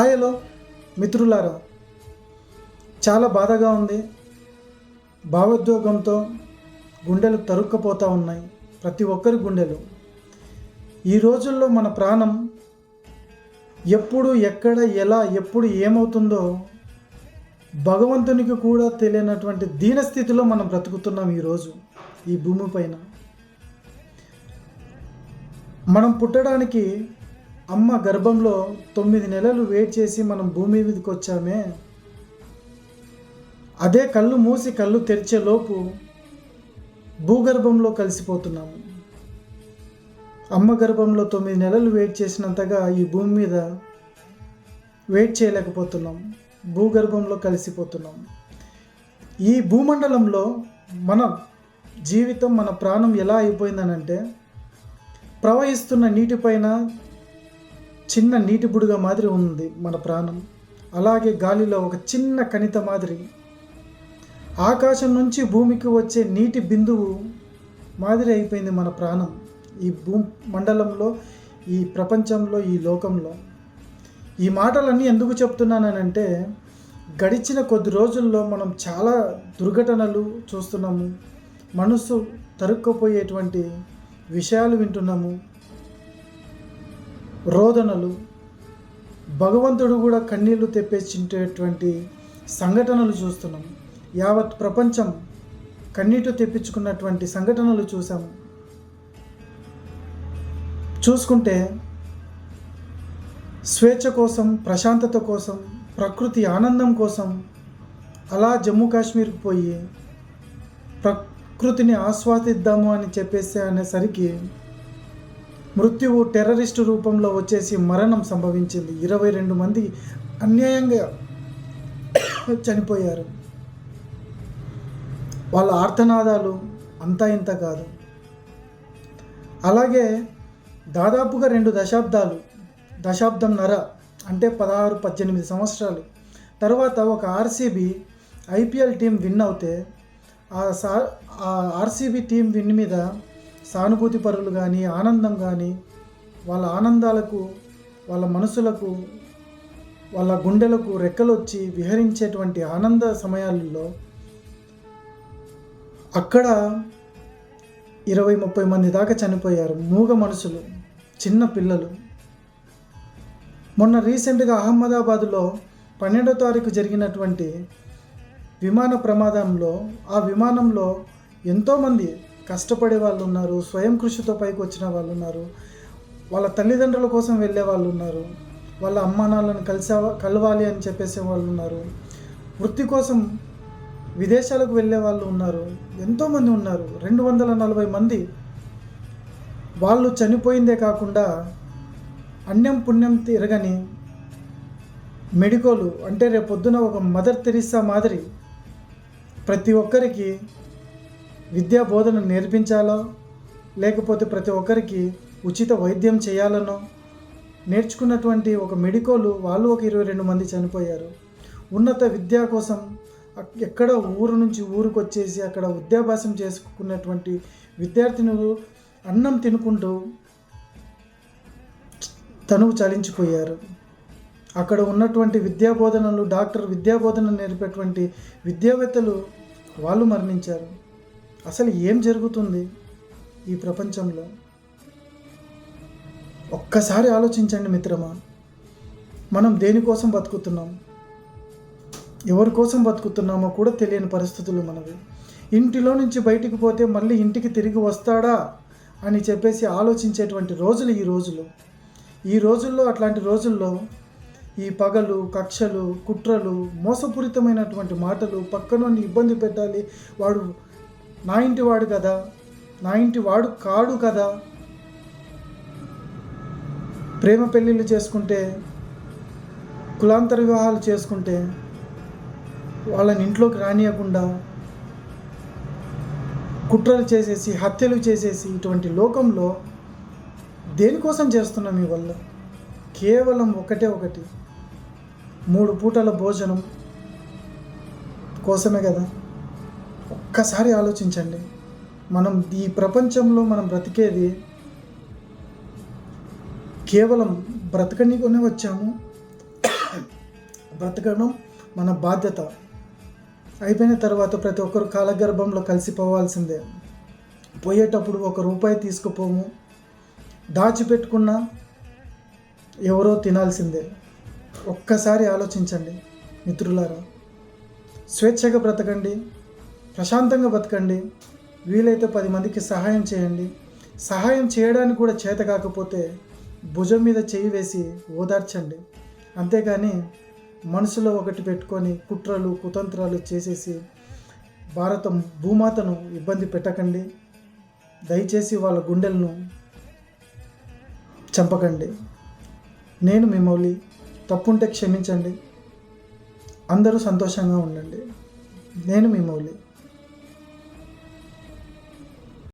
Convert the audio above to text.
Hi hello మిత్రులారా చాలా బాధగా ఉంది. భావోద్వేగంతో గుండెలు తరుక్కుపోతూ ఉన్నాయి ప్రతి ఒక్కరి గుండెలు. ఈ రోజుల్లో మన ప్రాణం ఎప్పుడు ఎక్కడ ఎలా ఎప్పుడు ఏమవుతుందో భగవంతునికి కూడా తెలియనటువంటి దీనస్థితిలో మనం బ్రతుకుతున్నాం ఈరోజు ఈ భూమిపైన మనం పుట్టడానికి అమ్మ గర్భంలో తొమ్మిది నెలలు వెయిట్ చేసి మనం భూమి మీదకి వచ్చామే. అదే కళ్ళు మూసి కళ్ళు తెరిచే లోపు భూగర్భంలో కలిసిపోతున్నాము. అమ్మ గర్భంలో తొమ్మిది నెలలు వెయిట్ చేసినంతగా ఈ భూమి మీద వెయిట్ చేయలేకపోతున్నాం. భూగర్భంలో కలిసిపోతున్నాం. ఈ భూమండలంలో మన జీవితం మన ప్రాణం ఎలా అయిపోయిందనంటే ప్రవహిస్తున్న నీటిపైన చిన్న నీటి బుడుగ మాదిరి ఉంది మన ప్రాణం. అలాగే గాలిలో ఒక చిన్న కణిత మాదిరి. ఆకాశం నుంచి భూమికి వచ్చే నీటి బిందువు మాదిరి అయిపోయింది మన ప్రాణం. ఈ భూ మండలంలో ఈ ప్రపంచంలో ఈ లోకంలో. ఈ మాటలన్నీ ఎందుకు చెప్తున్నానంటే గడిచిన కొద్ది రోజుల్లో మనం చాలా దుర్ఘటనలు చూస్తున్నాము. మనసు తరుక్కుపోయేటువంటి విషయాలు వింటున్నాము. రోదనలు భగవంతుడు కూడా కన్నీళ్ళు తెప్పించేటువంటి సంఘటనలు చూస్తున్నాం. యావత్ ప్రపంచం కన్నీటి తెప్పించుకున్నటువంటి సంఘటనలు చూసాము చూసుకుంటే స్వేచ్ఛ కోసం ప్రశాంతత కోసం ప్రకృతి ఆనందం కోసం అలా జమ్మూ కాశ్మీర్కి పోయి ప్రకృతిని ఆస్వాదిద్దాము అని చెప్పేసి అనేసరికి మృత్యువు టెర్రరిస్టు రూపంలో వచ్చేసి మరణం సంభవించింది. ఇరవై రెండు మంది అన్యాయంగా చనిపోయారు. వాళ్ళ ఆర్తనాదాలు అంతా ఇంత కాదు. అలాగే దాదాపుగా రెండు దశాబ్దాలు దశాబ్దం నర అంటే పదహారు పద్దెనిమిది సంవత్సరాలు. తర్వాత ఒక ఆర్సీబీ ఐపీఎల్ టీం విన్ అవుతే ఆ సా ఆ ఆర్సీబీ టీం విన్ మీద సానుభూతి పరులు కానీ ఆనందం కానీ వాళ్ళ ఆనందాలకు వాళ్ళ మనసులకు వాళ్ళ గుండెలకు రెక్కలు వచ్చి విహరించేటువంటి ఆనంద సమయాల్లో అక్కడ ఇరవై ముప్పై మంది దాకా చనిపోయారు. మూగ మనుషులు చిన్న పిల్లలు. మొన్న రీసెంట్గా అహ్మదాబాద్లో పన్నెండో తారీఖు జరిగినటువంటి విమాన ప్రమాదంలో ఆ విమానంలో ఎంతోమంది కష్టపడే వాళ్ళు ఉన్నారు స్వయం కృషితో పైకి వచ్చిన వాళ్ళు ఉన్నారు వాళ్ళ తల్లిదండ్రుల కోసం వెళ్ళే వాళ్ళు ఉన్నారు వాళ్ళ అమ్మానాన్నలను కలిసే కలవాలి అని చెప్పేసే వాళ్ళు ఉన్నారు వృత్తి కోసం విదేశాలకు వెళ్ళే వాళ్ళు ఉన్నారు ఎంతోమంది ఉన్నారు రెండు వందల నలభై మంది వాళ్ళు చనిపోయిందే కాకుండా అన్యం పుణ్యం తిరగని మెడికోలు అంటే రేపొద్దున ఒక మదర్ తెరిసా మాదిరి ప్రతి ఒక్కరికి విద్యా బోధన నేర్పించాలో? లేకపోతే ప్రతి ఒక్కరికి ఉచిత వైద్యం చేయాలనో? నేర్చుకున్నటువంటి ఒక మెడికోలు వాళ్ళు ఒక ఇరవై రెండు మంది చనిపోయారు. ఉన్నత విద్య కోసం ఎక్కడ ఊరు నుంచి ఊరికి వచ్చేసి అక్కడ విద్యాభ్యాసం చేసుకున్నటువంటి విద్యార్థినులు అన్నం తినుకుంటూ తనువు చలించిపోయారు. అక్కడ ఉన్నటువంటి విద్యా బోధనలు డాక్టర్ విద్యా బోధన నేర్పేటువంటి విద్యావేత్తలు వాళ్ళు మరణించారు. అసలు ఏం జరుగుతుంది ఈ ప్రపంచంలో? ఒక్కసారి ఆలోచించండి మిత్రమా. మనం దేనికోసం బతుకుతున్నాం? ఎవరి కోసం బతుకుతున్నామో కూడా తెలియని పరిస్థితులు మనవి. ఇంటిలో నుంచి బయటికి పోతే మళ్ళీ ఇంటికి తిరిగి వస్తాడా అని చెప్పేసి ఆలోచించేటువంటి రోజులు ఈ రోజులు. ఈ రోజుల్లో అట్లాంటి రోజుల్లో ఈ పగలు కక్షలు కుట్రలు మోసపూరితమైనటువంటి మాటలు పక్కనోని ఇబ్బంది పెట్టాలి వాడు నా ఇంటి వాడు కదా నా ఇంటి వాడు కాడు కదా. ప్రేమ పెళ్ళిళ్ళు చేసుకుంటే కులాంతర వివాహాలు చేసుకుంటే వాళ్ళని ఇంట్లోకి రానియకుండా కుట్రలు చేసేసి హత్యలు చేసేసి ఇటువంటి లోకంలో దేనికోసం చేస్తున్నాం ఈ వల్ల? కేవలం ఒకటే ఒకటి. మూడు పూటల భోజనం కోసమే కదా. ఒక్కసారి ఆలోచించండి. మనం ఈ ప్రపంచంలో మనం బ్రతికేది కేవలం బ్రతకనికొనే వచ్చాము. బ్రతకడం మన బాధ్యత. అయిపోయిన తర్వాత ప్రతి ఒక్కరు కాలగర్భంలో కలిసిపోవాల్సిందే. పోయేటప్పుడు ఒక రూపాయి తీసుకుపోము. దాచిపెట్టుకున్న ఎవరో తినాల్సిందే. ఒక్కసారి ఆలోచించండి మిత్రులారా. స్వేచ్ఛగా బ్రతకండి. ప్రశాంతంగా బతకండి. వీలైతే పది మందికి సహాయం చేయండి. సహాయం చేయడానికి కూడా చేత కాకపోతే భుజం మీద చేయి వేసి ఓదార్చండి. అంతేగాని మనసులో ఒకటి పెట్టుకొని కుట్రలు కుతంత్రాలు చేసేసి భారత భూమాతను ఇబ్బంది పెట్టకండి. దయచేసి వాళ్ళ గుండెలను చంపకండి. నేను మిమ్మల్ని తప్పుంటే క్షమించండి. అందరూ సంతోషంగా ఉండండి. నేను మీ మౌలి